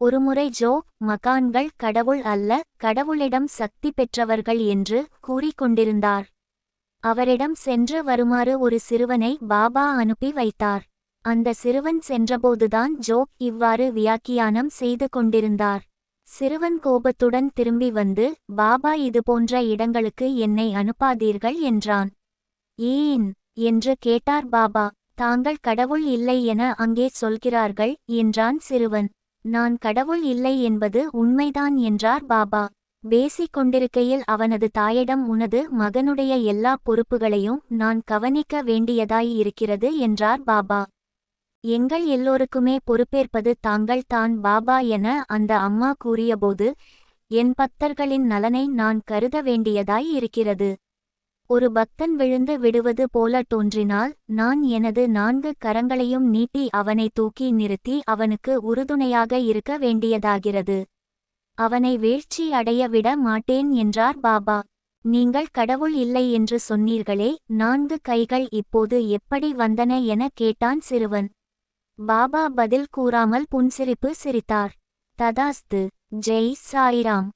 ஒருமுறை ஜோ மகான்கள் கடவுள் அல்ல கடவுளிடம் சக்தி பெற்றவர்கள் என்று கூறிக்கொண்டிருந்தார். அவரிடம் சென்று வருமாறு ஒரு சிறுவனை பாபா அனுப்பி வைத்தார். அந்த சிறுவன் சென்றபோதுதான் ஜோக் இவ்வாறு வியாக்கியானம் செய்து கொண்டிருந்தார். சிறுவன் கோபத்துடன் திரும்பி வந்து பாபா இது போன்ற இடங்களுக்கு என்னை அனுப்பாதீர்கள் என்றான். ஏன் என்று கேட்டார் பாபா. தாங்கள் கடவுள் இல்லை என அங்கே சொல்கிறார்கள் என்றான் சிறுவன். நான் கடவுள் இல்லை என்பது உண்மைதான் என்றார் பாபா. பேசிக் கொண்டிருக்கையில் அவனது தாயிடம் உனது மகனுடைய எல்லா பொறுப்புகளையும் நான் கவனிக்க வேண்டியதாய் இருக்கிறது என்றார் பாபா. எங்கள் எல்லோருக்குமே பொறுப்பேற்பது தாங்கள் தான் பாபா என அந்த அம்மா கூறியபோது என் பக்தர்களின் நலனை நான் கருத வேண்டியதாய் இருக்கிறது. ஒரு பக்தன் விழுந்து விடுவது போல தோன்றினால் நான் எனது நான்கு கரங்களையும் நீட்டி அவனை தூக்கி நிறுத்தி அவனுக்கு உறுதுணையாக இருக்க வேண்டியதாகிறது. அவனை வீழ்ச்சி அடைய விட மாட்டேன் என்றார் பாபா. நீங்கள் கடவுள் இல்லை என்று சொன்னீர்களே நான்கு கைகள் இப்போது எப்படி வந்தன என கேட்டான் சிறுவன். பாபா பதில் கூறாமல் புன்சிரிப்பு சிரித்தார். ததாஸ்து. ஜெய் சாய்ராம்.